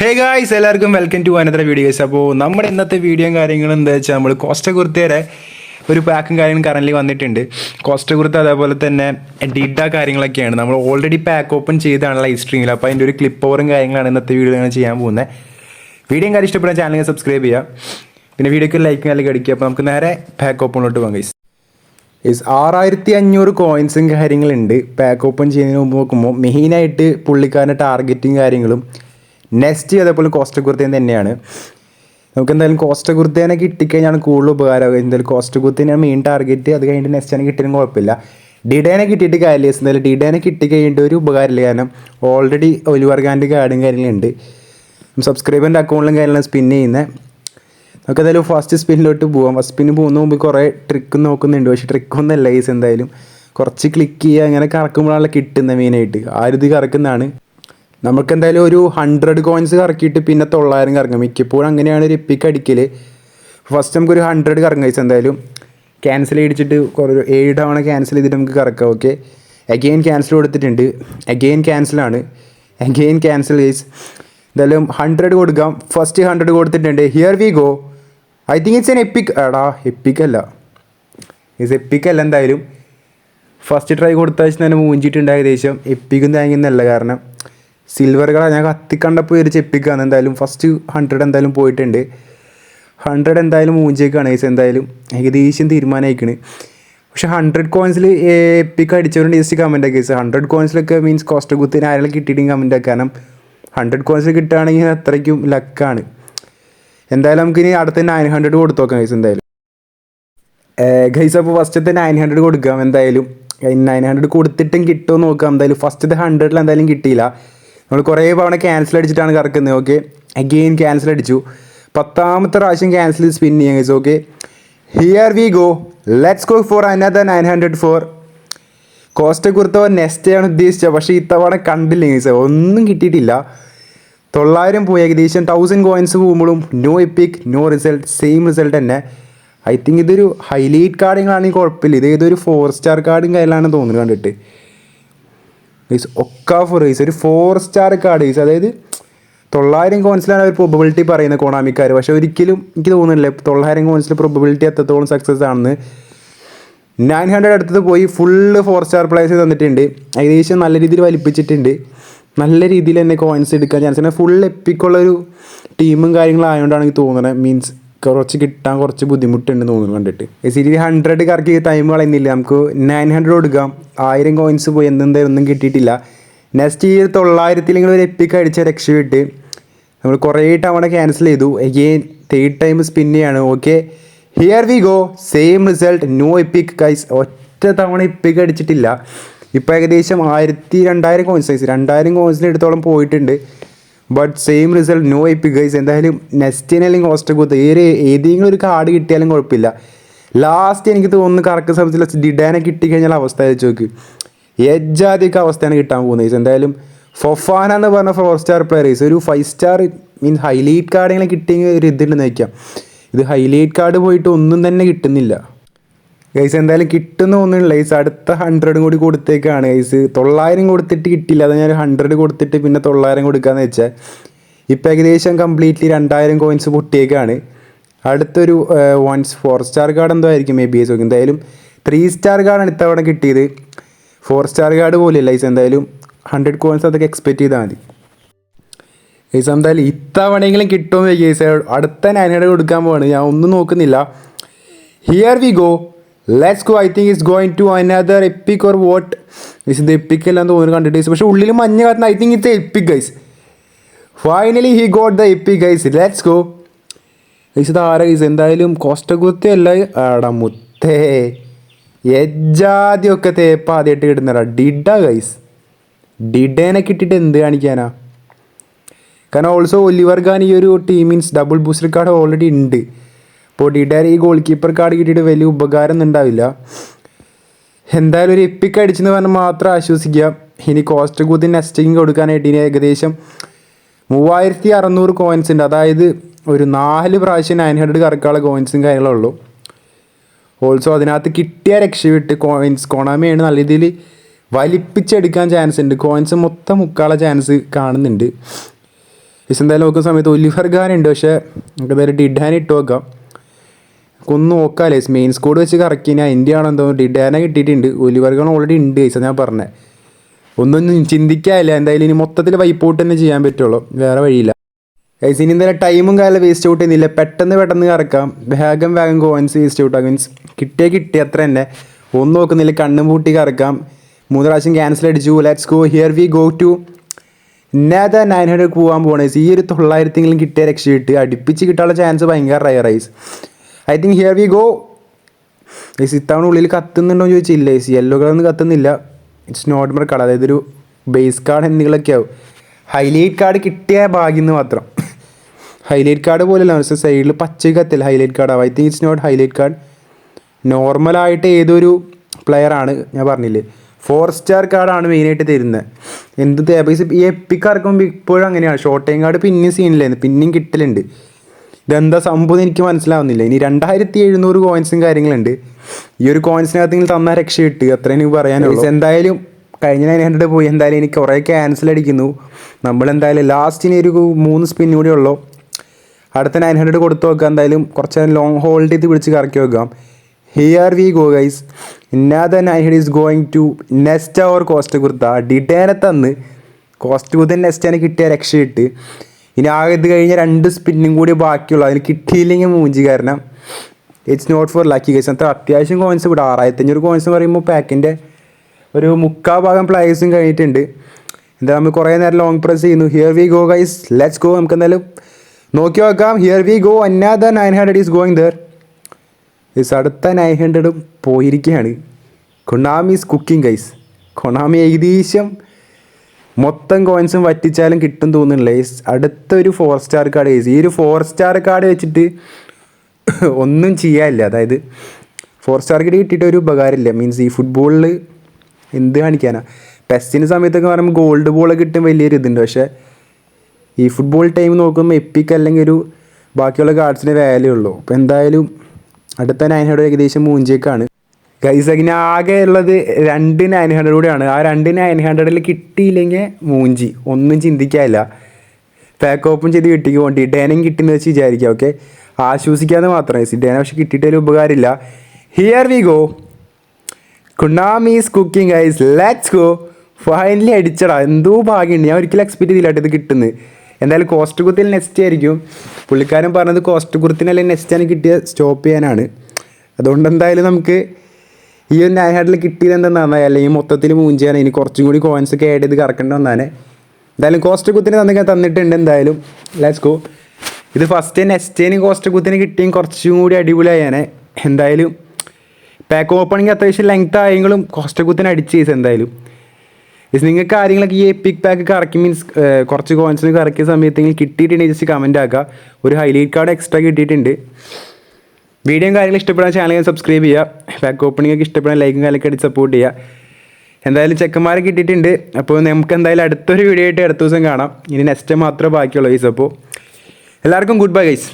ഹേ guys എല്ലാവർക്കും welcome to അനന്തര videos അപ്പോൾ നമ്മുടെ ഇന്നത്തെ വീഡിയോയും കാര്യങ്ങളും എന്താ വെച്ചാൽ നമ്മൾ കോസ്റ്റ കുർത്തയുടെ ഒരു പാക്കും കാര്യങ്ങളും കറന്റ് വന്നിട്ടുണ്ട്. കോസ്റ്റ കുർത്ത അതേപോലെ തന്നെ ഡിഡ കാര്യങ്ങളൊക്കെയാണ്. നമ്മൾ ഓൾറെഡി പാക്ക് ഓപ്പൺ ചെയ്താണ് ലൈവ് സ്ട്രീമിൽ അപ്പോൾ അതിന്റെ ഒരു ക്ലിപ്പ് ഓവറും കാര്യങ്ങളാണ് ഇന്നത്തെ വീഡിയോ ഞാൻ ചെയ്യാൻ പോകുന്നത് വീഡിയോ കാര്യം ഇഷ്ടപ്പെടാൻ ചാനൽ സബ്സ്ക്രൈബ് ചെയ്യുക പിന്നെ വീഡിയോക്ക് ലൈക്ക് അല്ലെങ്കിൽ അടിക്കുക. അപ്പോൾ നമുക്ക് നേരെ പാക്ക് ഓപ്പണിലോട്ട് പോകാം ഗൈസ് ഇസ് ആറായിരത്തി അഞ്ഞൂറ് കോയിൻസും കാര്യങ്ങളുണ്ട്. പാക്ക് ഓപ്പൺ ചെയ്യുന്നതിന് മുമ്പ് നോക്കുമ്പോൾ മെയിനായിട്ട് പുള്ളിക്കാരന്റെ ടാർഗറ്റും കാര്യങ്ങളും നെക്സ്റ്റ് അതേപോലെ കോസ്റ്റ കുർത്തേൻ തന്നെയാണ്. നമുക്ക് എന്തായാലും കോസ്റ്റ കുർത്തേനെ കിട്ടിക്കഴിഞ്ഞാണ് കൂടുതൽ ഉപകാരം എന്തായാലും കോസ്റ്റ കുർത്തേനാണ് മെയിൻ ടാർഗറ്റ് അത് കഴിഞ്ഞിട്ട് നെക്സ്റ്റ് കിട്ടിയാലും കുഴപ്പമില്ല. ഡിഡേനെ കിട്ടിയിട്ട് കാര്യമില്ല എന്തായാലും ഡിഡേനെ കിട്ടിക്കഴിഞ്ഞിട്ട് ഒരു ഉപകാരമില്ല. കാരണം ഓൾറെഡി ഒലിവർഗാന്റെ കാർഡും കാര്യങ്ങളുണ്ട് സബ്സ്ക്രൈബറിന്റെ അക്കൗണ്ടിലും കാര്യങ്ങളും സ്പിൻ ചെയ്യുന്നത് നമുക്ക് എന്തായാലും ഫസ്റ്റ് സ്പിന്നിലോട്ട് പോകാം ഫസ്റ്റ് സ്പിന്ന് പോകുന്ന മുമ്പ് കുറേ ട്രിക്ക് നോക്കുന്നുണ്ട്. പക്ഷേ ട്രിക്കൊന്നും അല്ല ഈസ് എന്തായാലും കുറച്ച് ക്ലിക്ക് ചെയ്യുക അങ്ങനെ കറക്കുമ്പോഴാണല്ലോ കിട്ടുന്നത് മെയിനായിട്ട് ആരും ഇത് കറക്കുന്നതാണ്. നമുക്ക് എന്തായാലും ഒരു ഹൺഡ്രഡ് കോയിൻസ് കറക്കിയിട്ട് പിന്നെ തൊള്ളായിരം കറങ്ങും. മിക്കപ്പോഴും അങ്ങനെയാണ് ഒരു എപ്പിക്ക് അടിക്കൽ ഫസ്റ്റ് നമുക്കൊരു ഹൺഡ്രഡ് കറങ്ങ എന്തായാലും ക്യാൻസൽ അടിച്ചിട്ട് കുറേ ഏഴ് തവണ ക്യാൻസൽ ചെയ്തിട്ട് നമുക്ക് കറക്കാം ഓക്കെ അഗെയിൻ ക്യാൻസൽ കൊടുത്തിട്ടുണ്ട്. അഗെയിൻ ക്യാൻസലാണ് അഗെയിൻ ക്യാൻസൽ ഈസ് എന്തായാലും ഹൺഡ്രഡ് കൊടുക്കാം. ഫസ്റ്റ് ഹൺഡ്രഡ് കൊടുത്തിട്ടുണ്ട്. Here we go I think it's an epic എടാ എപ്പിക് അല്ല. ഇസ് എപ്പിക് അല്ല എന്തായാലും. ഫസ്റ്റ് ട്രൈ കൊടുത്താൽ തന്നെ മൂഞ്ചിട്ടുണ്ട് ഏകദേശം. എപ്പിക്കും താങ്ങുന്നല്ല കാരണം. സിൽവർ കളർ ഞാൻ കത്തിക്കണ്ടപ്പോൾ ഒരു ചെപ്പിക്കാണ്. എന്തായാലും ഫസ്റ്റ് ഹൺഡ്രഡ് എന്തായാലും പോയിട്ടുണ്ട്. ഹൺഡ്രഡ് എന്തായാലും മൂഞ്ചേക്കാണ് ഏസ് എന്തായാലും. ഏകദേശം തീരുമാനമായിക്കണ് പക്ഷേ ഹൺഡ്രഡ് കോയിൻസിൽ എപ്പിക്ക് അടിച്ചവരുണ്ട് ജസ്റ്റ് കമന്റ് ആക്കി ഹൺഡ്രഡ് കോയിൻസിലൊക്കെ മീൻസ് കോസ്റ്റ് കുത്തിന് ആരെങ്കിലും കിട്ടിയിട്ടും കമന്റ് ആക്കാം. കാരണം ഹൺഡ്രഡ് കോയിൻസിൽ കിട്ടുകയാണെങ്കിൽ അത്രയ്ക്കും ലക്കാണ് എന്തായാലും നമുക്ക് ഇനി അടുത്ത നയൻ ഹൺഡ്രഡ് കൊടുത്തു നോക്കാം ഗൈസ് എന്തായാലും ഗൈസ് അപ്പോൾ ഫസ്റ്റത്തെ നയൻ ഹൺഡ്രഡ് കൊടുക്കാം എന്തായാലും. നയൻ ഹൺഡ്രഡ് കൊടുത്തിട്ടും കിട്ടുമോ നോക്കാം. എന്തായാലും ഫസ്റ്റത്തെ ഹൺഡ്രഡിൽ എന്തായാലും കിട്ടിയില്ല. നമ്മൾ കുറേ തവണ ക്യാൻസൽ അടിച്ചിട്ടാണ് കറക്കുന്നത് ഓക്കെ അഗെയിൻ ക്യാൻസൽ അടിച്ചു. പത്താമത്തെ പ്രാവശ്യം ക്യാൻസൽ സ്പിൻ ചെയ്യാൻ guys okay here we go let's go for another nine hundred four cost കുർത്തോ next ആണ് ഉദ്ദേശിച്ചത് പക്ഷേ ഇത്തവണ കണ്ടില്ല ഗൈസ് ഒന്നും കിട്ടിയിട്ടില്ല. തൊള്ളായിരം പോയി ഏകദേശം തൗസൻഡ് കോയിൻസ് പോകുമ്പോഴും no epic no result same result തന്നെ. ഐ തിങ്ക് ഇതൊരു ഹൈലൈറ്റ് കാർഡുകളാണെങ്കിൽ കുഴപ്പമില്ല. ഇത് ഏതൊരു ഫോർ സ്റ്റാർ കാർഡും കയ്യിലാണ് തോന്നുന്നു കണ്ടിട്ട്. ഗൈസ് ഒക്ക റേസ് ഒരു ഫോർ സ്റ്റാർ കാർഡ് ഗൈസ് അതായത് തൊള്ളായിരം കോൺസിലാണ് അവർ പ്രൊബബിലിറ്റി പറയുന്നത് കോണാമിക്കാർ പക്ഷേ ഒരിക്കലും എനിക്ക് തോന്നുന്നില്ല തൊള്ളായിരം കോൺസിൽ പ്രൊബബിലിറ്റി എത്രത്തോളം സക്സസ് ആണെന്ന്. നയൻ ഹൺഡ്രഡ് അടുത്തത് പോയി ഫുള്ള് ഫോർ സ്റ്റാർ പ്ലേസ് തന്നിട്ടുണ്ട്. ഏകദേശം നല്ല രീതിയിൽ വലിപ്പിച്ചിട്ടുണ്ട്. നല്ല രീതിയിൽ തന്നെ കോയിൻസ് എടുക്കാൻ ചാൻസ് ഫുൾ എപ്പിക്കുള്ളൊരു ടീമും കാര്യങ്ങളും ആയതുകൊണ്ടാണ് എനിക്ക് തോന്നുന്നത് മീൻസ് കുറച്ച് കിട്ടാൻ കുറച്ച് ബുദ്ധിമുട്ടുണ്ട് തോന്നുന്നു കണ്ടിട്ട്. സിരി ഹൺഡ്രഡ് കറക്കി ടൈം കളയുന്നില്ല. നമുക്ക് നയൻ ഹൺഡ്രഡ് കൊടുക്കാം. ആയിരം കോയിൻസ് പോയി. എന്തെന്തായാലും ഒന്നും കിട്ടിയിട്ടില്ല. നെക്സ്റ്റ് ഇയർ തൊള്ളായിരത്തിലെങ്കിലും ഒരു എപ്പിക്ക് അടിച്ച രക്ഷപ്പെട്ട് നമ്മൾ കുറേ തവണ ക്യാൻസൽ ചെയ്തു. എഗെയിൻ തേർഡ് ടൈം സ്പിൻ ചെയ്യാണ്. Okay here we go same result no epic guys ഒറ്റ തവണ എപ്പിക്ക് അടിച്ചിട്ടില്ല. ഇപ്പോൾ ഏകദേശം ആയിരത്തി രണ്ടായിരം കോയിൻസ് രണ്ടായിരം കോയിൻസിന് എടുത്തോളം പോയിട്ടുണ്ട്. But same result no epic guys എന്തായാലും നെസ്റ്റിന് അല്ലെങ്കിൽ കോസ്റ്റ് കൂത്ത് ഏത് ഏതെങ്കിലും ഒരു കാർഡ് കിട്ടിയാലും കുഴപ്പമില്ല. ലാസ്റ്റ് എനിക്ക് തോന്നുന്നു കറക്റ്റ് സമയത്തിൽ ഡിഡാനെ കിട്ടിക്കഴിഞ്ഞാൽ അവസ്ഥ വെച്ച് നോക്ക്. എജ്ജാതിയൊക്കെ അവസ്ഥയാണ് കിട്ടാൻ പോകുന്നത് എന്തായാലും ഫൊഫാന എന്ന് പറഞ്ഞ ഫോർ സ്റ്റാർ പ്ലെയർ ഒരു five star means highlight card ഇങ്ങനെ കിട്ടിയെങ്കിൽ ഒരു ഇതുണ്ടെന്ന് വയ്ക്കാം ഇത് ഹൈലൈറ്റ് കാർഡ് പോയിട്ട് ഒന്നും തന്നെ കിട്ടുന്നില്ല. ഗൈസ് എന്തായാലും കിട്ടുന്ന ഒന്നുമില്ല ഗൈസ് അടുത്ത ഹൺഡ്രഡും കൂടി കൊടുത്തേക്കാണ്. ഗൈസ് തൊള്ളായിരം കൊടുത്തിട്ട് കിട്ടില്ല അത് ഞാൻ ഹൺഡ്രഡ് കൊടുത്തിട്ട് പിന്നെ തൊള്ളായിരം കൊടുക്കാന്ന് വെച്ചാൽ ഇപ്പം ഏകദേശം കംപ്ലീറ്റ്ലി രണ്ടായിരം കോയിൻസ് പൊട്ടിയേക്കാണ്. അടുത്തൊരു വൺസ് ഫോർ സ്റ്റാർ കാർഡ് എന്തോ ആയിരിക്കും മേ ബി എസ് നോക്കി എന്തായാലും ത്രീ സ്റ്റാർ കാർഡാണ് ഇത്തവണ കിട്ടിയത്. ഫോർ സ്റ്റാർ കാർഡ് പോലെയല്ല ഗൈസ് എന്തായാലും ഹൺഡ്രഡ് കോയിൻസ് അതൊക്കെ എക്സ്പെക്റ്റ് ചെയ്താൽ മതി. ഗൈസ് എന്തായാലും ഇത്തവണയെങ്കിലും കിട്ടുമോ ഗൈസ് അടുത്ത ഹൺഡ്രഡ് കൊടുക്കാൻ പോവാണ്. ഞാൻ ഒന്നും നോക്കുന്നില്ല. Here we go let's go I think is going to another epic or what is ഇത് എപ്പിക് എല്ലാം തോന്നുന്നു കണ്ടിട്ട് പക്ഷേ ഉള്ളിൽ മഞ്ഞ കാത്തുന്ന I think it's epic guys finally he got the epic guys let's go guys ഇത് ആരാ ഗൈസ് എന്തായാലും കോസ്റ്റകുത്തി അല്ല ആടാ മുത്തേ. എജ്ജാദ്യമൊക്കെ തേപ്പ ആദ്യമായിട്ട് കിട്ടുന്നടാ ഡിഡ ഗൈസ് ഡിഡേനെ കിട്ടിയിട്ട് എന്ത് കാണിക്കാനാ? കാരണം ഓൾസോ ഒലിവർ ഖാൻ ഈ ഒരു team means double booster card already ഉണ്ട്. ഡിഡാർ ഈ ഗോൾ കീപ്പർ കാർഡ് കിട്ടിയിട്ട് വലിയ ഉപകാരം ഉണ്ടാവില്ല. എന്തായാലും ഒരു എപ്പിക്ക് അടിച്ചെന്ന് പറഞ്ഞാൽ മാത്രം ആശ്വസിക്കുക. ഇനി കോസ്റ്റ് കൂത്തി നെസ്റ്റിങ് കൊടുക്കാനായിട്ട് ഇനി ഏകദേശം മൂവായിരത്തി അറുന്നൂറ് കോയിൻസ് ഉണ്ട്. അതായത് ഒരു നാല് പ്രാവശ്യം നയൻ ഹൺഡ്രഡ് കറക്കാനുള്ള കോയിൻസും കാര്യങ്ങളും ഉള്ളൂ. ഓൾസോ അതിനകത്ത് കിട്ടിയ രക്ഷവിട്ട് കോയിൻസ് കൊണാമയാണ്. നല്ല രീതിയിൽ വലിപ്പിച്ചെടുക്കാൻ ചാൻസ് ഉണ്ട്. കോയിൻസ് മൊത്തം മുക്കാനുള്ള ചാൻസ് കാണുന്നുണ്ട്. പക്ഷെ എന്തായാലും നോക്കുന്ന സമയത്ത് ഒലിഫർ ഉണ്ട് പക്ഷേ നമുക്ക് എന്തായാലും ഡിഡാൻ ഇട്ട് നോക്കാം. ഒന്ന് ലൈസ് മെയിൻ സ്കോഡ് വെച്ച് കറക്കി ഞാൻ ഇന്ത്യ ആണോ എന്തോ ഡിഡാന കിട്ടിയിട്ടുണ്ട്. ഒലിവർ ഖാൻ ഓൾറെഡി ഉണ്ട് ലൈസ ഞാൻ പറഞ്ഞത് ഒന്നൊന്നും ചിന്തിക്കാനില്ല. എന്തായാലും ഇനി മൊത്തത്തിൽ വൈപ്പോട്ട് തന്നെ ചെയ്യാൻ പറ്റുള്ളൂ. വേറെ വഴിയില്ല. ഗൈസ് ഇനി എന്തായാലും ടൈമും കാലം വേസ്റ്റ് ഔട്ട് ചെയ്യുന്നില്ല. പെട്ടെന്ന് പെട്ടെന്ന് കറക്കാം. വേഗം വേഗം കോയിൻസ് വേസ്റ്റ് ഔട്ട് ആകും മീൻസ് കിട്ടിയേ കിട്ടിയ അത്ര തന്നെ. ഒന്നും നോക്കുന്നില്ല. കണ്ണും പൂട്ടി കറക്കാം. മൂന്ന് പ്രാവശ്യം ക്യാൻസൽ അടിച്ചു. Let's go here we go to another nine hundred പോകാൻ പോകണേ ഈ ഒരു തൊള്ളായിരത്തെങ്കിലും കിട്ടിയ രക്ഷ കിട്ടി. അടുപ്പിച്ച് കിട്ടാനുള്ള ചാൻസ് ഭയങ്കര റയറൈസ് I think here we go guys ഇത്തവണ ഉള്ളിൽ കത്തുന്നുണ്ടോ എന്ന് ചോദിച്ചില്ല. ഗൈസ് യെല്ലോ കളറൊന്നും കത്തുന്നില്ല. ഇറ്റ്സ് നോട്ട് മർ കാർഡ് അതായത് ഒരു ബേസ് കാർഡ് എന്തെങ്കിലുമൊക്കെ ആവും. ഹൈലൈറ്റ് കാർഡ് കിട്ടിയ ഭാഗ്യം എന്ന് മാത്രം. ഹൈലൈറ്റ് കാർഡ് പോലെയല്ല സൈഡിൽ പച്ച കത്തില്ല. ഹൈലൈറ്റ് കാർഡ് ആവും. I think it's not highlight card നോർമലായിട്ട് ഏതൊരു പ്ലെയറാണ് ഞാൻ പറഞ്ഞില്ലേ. ഫോർ സ്റ്റാർ കാർഡാണ് മെയിനായിട്ട് തരുന്നത് എന്ത് തേപൈസ് ഈ എപ്പിക്ക് ഇറക്കുമ്പോൾ ഇപ്പോഴും അങ്ങനെയാണ്. ഷോർട്ട് ടൈം കാർഡ് പിന്നെയും സീനിലായിരുന്നു പിന്നെയും കിട്ടലുണ്ട്. ഇതെന്താ സംഭവം എനിക്ക് മനസ്സിലാവുന്നില്ല. ഇനി രണ്ടായിരത്തി എഴുന്നൂറ് കോയിൻസും കാര്യങ്ങളുണ്ട്. ഈ ഒരു കോയിൻസിനകത്ത് നിങ്ങൾ തന്ന രക്ഷ കിട്ടി അത്ര എനിക്ക് പറയാനുള്ളൂ. എന്തായാലും കഴിഞ്ഞ നയൻ ഹൺഡ്രഡ് പോയി. എന്തായാലും എനിക്ക് കുറേ ക്യാൻസൽ അടിക്കുന്നു. നമ്മളെന്തായാലും ലാസ്റ്റിന് ഒരു മൂന്ന് സ്പിൻ കൂടി ഉള്ളൂ. അടുത്ത നയൻ ഹൺഡ്രഡ് കൊടുത്തു നോക്കാം. എന്തായാലും കുറച്ച് ലോങ് ഹോൾഡ് ചെയ്ത് പിടിച്ച് കറക്കി വെക്കാം. Here we go guys another nine hundred is going to next our cost kurta. ഡിറ്റേനെ തന്ന്. കോസ്റ്റ് കുർത്ത നെസ്റ്റാനെ കിട്ടിയ രക്ഷയിട്ട് ഇനി ആകെ ഇത് കഴിഞ്ഞ രണ്ട് സ്പിന്നും കൂടി ബാക്കിയുള്ളൂ. അതിന് കിട്ടിയില്ലെങ്കിൽ മൂഞ്ചി കാരണം it's not for lucky guys അത്ര അത്യാവശ്യം കോയിൻസ് ഇവിടെ. ആറായിരത്തി അഞ്ഞൂറ് കോയിൻസ് എന്ന് പറയുമ്പോൾ പാക്കിന്റെ ഒരു മുക്കാ ഭാഗം പ്ലേയേഴ്സും കഴിഞ്ഞിട്ടുണ്ട്. എന്താ നമ്മൾ കുറേ നേരം ലോങ് പ്രസ് ചെയ്യുന്നു. Here we go guys let's go നമുക്ക് എന്തായാലും നോക്കി നോക്കാം. Here we go another nine hundred is going there is അടുത്ത നയൻ ഹൺഡ്രഡും പോയിരിക്കുകയാണ്. Konami is cooking guys Konami ഏകദേശം മൊത്തം കോയിൻസും വറ്റിച്ചാലും കിട്ടും തോന്നുന്നില്ല. ഈ അടുത്തൊരു ഫോർ സ്റ്റാർ കാർഡ് ഈ ഒരു ഫോർ സ്റ്റാർ കാർഡ് വെച്ചിട്ട് ഒന്നും ചെയ്യാനില്ല. അതായത് ഫോർ സ്റ്റാർ കാർഡ് കിട്ടിയിട്ട് ഒരു ഉപകാരമില്ല. മീൻസ് ഈ ഫുട്ബോളിൽ എന്ത് കാണിക്കാനാ? പെസ്റ്റിന് സമയത്തൊക്കെ പറയുമ്പോൾ ഗോൾഡ് ബോൾ കിട്ടും വലിയൊരു ഇതുണ്ട്. പക്ഷേ ഈ ഫുട്ബോൾ ടൈം നോക്കുമ്പോൾ എപ്പിക്ക് അല്ലെങ്കിൽ ഒരു ബാക്കിയുള്ള കാർഡ്സിന് വാല്യൂ ഉള്ളൂ. അപ്പോൾ എന്തായാലും അടുത്ത നയൻ ഹൺഡ്രഡ് ഏകദേശം മൂഞ്ചേക്കാണ് ഗൈസ് അങ്ങനെ ആകെ ഉള്ളത് രണ്ട് നയൻ ഹൺഡ്രഡ് കൂടെയാണ്. ആ രണ്ട് നയൻ ഹൺഡ്രഡിൽ കിട്ടിയില്ലെങ്കിൽ മൂഞ്ചി. ഒന്നും ചിന്തിക്കാനില്ല. പാക്ക് ഓപ്പൺ ചെയ്ത് കിട്ടിക്ക്. വേണ്ടി ഡേനം കിട്ടിയെന്ന് വെച്ച് വിചാരിക്കുക ഓക്കെ ആശ്വസിക്കാതെ മാത്രമേ സി ഡേന പക്ഷെ കിട്ടിയിട്ടൊരു ഉപകാരമില്ല. ഹിയർ വി ഗോ കുണാമീസ് കുക്കിംഗ് ഐസ് ലെറ്റ്സ് ഗോ ഫൈനലി അടിച്ചടാ. എന്തോ ഭാഗ്യമുണ്ട്. ഞാൻ ഒരിക്കലും എക്സ്പെക്ട് ചെയ്തില്ലാട്ട് ഇത് കിട്ടുന്നത്. എന്തായാലും കോസ്റ്റ് കുത്തിൽ നെക്സ്റ്റ് ആയിരിക്കും. പുള്ളിക്കാരൻ പറഞ്ഞത് കോസ്റ്റ് കുർത്തിനല്ലേ നെക്സ്റ്റ് ആണ് കിട്ടിയ സ്റ്റോപ്പ് ചെയ്യാനാണ്. അതുകൊണ്ട് എന്തായാലും നമുക്ക് ഈ ഒരു ഹൺഡ്രഡിൽ കിട്ടിയത് എന്തെന്നാണ് അല്ലെങ്കിൽ മൊത്തത്തിൽ മൂഞ്ചിയാണ് ഇനി കുറച്ചും കൂടി കോയിൻസ് ഒക്കെ ആഡ് ചെയ്ത് കറക്കേണ്ട വന്നാണ്. എന്തായാലും കോസ്റ്റ് കുത്തിന് തന്നെ തന്നിട്ടുണ്ട് എന്തായാലും. ലെറ്റ്സ് ഗോ ഇത് ഫസ്റ്റ് നെക്സ്റ്റേന് കോസ്റ്റ് കുത്തിന് കിട്ടിയും കുറച്ചും കൂടി അടിപൊളിയായാണ് എന്തായാലും പാക്ക് ഓപ്പണിങ് അത്യാവശ്യം ലെങ്ത് ആയെങ്കിലും കോസ്റ്റ് കുത്തിന് അടിച്ച് ചെയ്ത് എന്തായാലും. ഇത് നിങ്ങൾക്ക് കാര്യങ്ങളൊക്കെ ഈ എപ്പിക് പാക്ക് കറക്കി മീൻസ് കുറച്ച് കോയിൻസിന് കറക്കിയ സമയത്തെങ്കിലും കിട്ടിയിട്ടുണ്ടെങ്കിൽ ജസ്റ്റ് കമന്റ് ആക്കുക. ഒരു ഹൈലൈറ്റ് കാർഡ് എക്സ്ട്രാ കിട്ടിയിട്ടുണ്ട്. വീഡിയോയും കാര്യങ്ങളും ഇഷ്ടപ്പെടാൻ ചാനൽ സബ്സ്ക്രൈബ് ചെയ്യുക. ബാക്ക് ഓപ്പണിംഗ് ഒക്കെ ഇഷ്ടപ്പെടാൻ ലൈക്കും കാര്യമൊക്കെ അടിച്ച് സപ്പോർട്ട് ചെയ്യുക. എന്തായാലും ചെക്കന്മാരെ കിട്ടിയിട്ടുണ്ട്. അപ്പോൾ നമുക്ക് എന്തായാലും അടുത്തൊരു വീഡിയോ ആയിട്ട് അടുത്ത ദിവസം കാണാം. ഇനി നെക്സ്റ്റ് മാത്രമേ ബാക്കിയുള്ളൂ ഗൈസ് അപ്പോൾ എല്ലാവർക്കും ഗുഡ് ബൈ ഗൈസ്